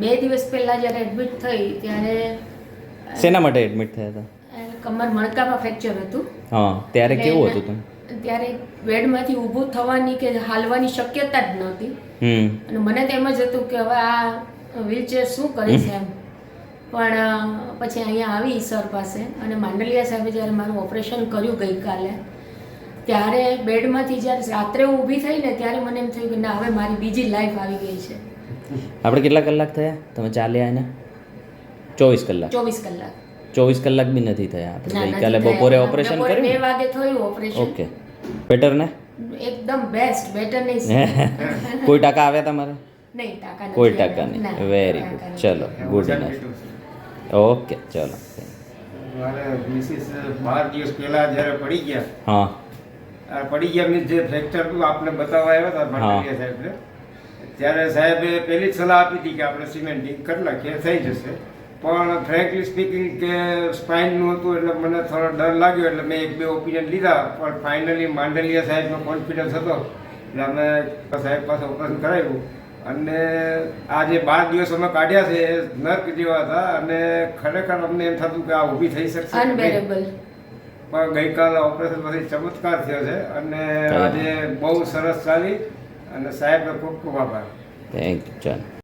બે દિવસ પહેલા જ્યારે એડમિટ થઈ ત્યારે શેના માટે એડમિટ થયા હતા? કમર મણકામાં ફ્રેક્ચર હતું. હા ત્યારે કેવું હતું તમે ત્યારે બેડમાંથી ઊભું થવાની કે હાલવાની શક્યતા જ નહોતી. અને મને તો એમ જ હતું કે હવે આ વ્હીલચેર શું કરે છે એમ. પણ પછી અહીંયા આવી સર પાસે અને માંડલિયા સાહેબે જ્યારે મારું ઓપરેશન કર્યું ગઈકાલે ત્યારે બેડમાંથી જ્યારે રાત્રે ઊભી થઈ ને ત્યારે મને એમ થયું કે ના હવે મારી બીજી લાઈફ આવી ગઈ છે. આપણે કેટલા કલાક થયા? તમે ચાલ્યા એને? ચોવીસ કલાક. ચોવીસ કલાક. ચોવીસ કલાક બી નથી થયા આપણે. ગઈકાલે બપોરે ઓપરેશન કર્યું બે વાગે થયું ઓપરેશન. ઓકે. બેટર ને? એકદમ બેસ્ટ બેટર નહીં. કોઈ ટકા આવ્યા તમારે? નહીં ટકા કોઈ ટકા નહીં. Very good. ચલો ગુડ ઇનફ ઓકે ચલો. મિસિસ બાર દિવસ પહેલા જ્યારે પડી ગયા હા. પડી ગયા મીન્સ જે ફ્રેક્ચર હતું આપને બતાવવા આવ્યા હતા ભટ્ટારિયા સાહેબને ત્યારે સાહેબે પહેલી જ સલાહ આપી હતી કે આપણે સિમેન્ટિંગ કરી નાખીએ થઈ જશે. પણ ફ્રેન્કલી સ્પીકિંગ કે સ્પાઇનનું હતું એટલે મને થોડો ડર લાગ્યો એટલે મેં એક બે ઓપિનિયન લીધા પણ ફાઇનલી માંડલિયા સાહેબનો કોન્ફિડન્સ હતો. એટલે અમે સાહેબ પાસે ઓપરેશન કરાવ્યું. અને આ જે બાર દિવસ અમે કાઢ્યા છે એ નર્ક જેવા હતા અને ખરેખર અમને એમ થતું કે આ ઊભી થઈ શકશે પણ ગઈકાલે ઓપરેશન પછી ચમત્કાર થયો છે અને આજે બહુ સરસ ચાલી. અને સાહેબનો ખૂબ ખૂબ આભાર. થેન્ક યુ ચાલો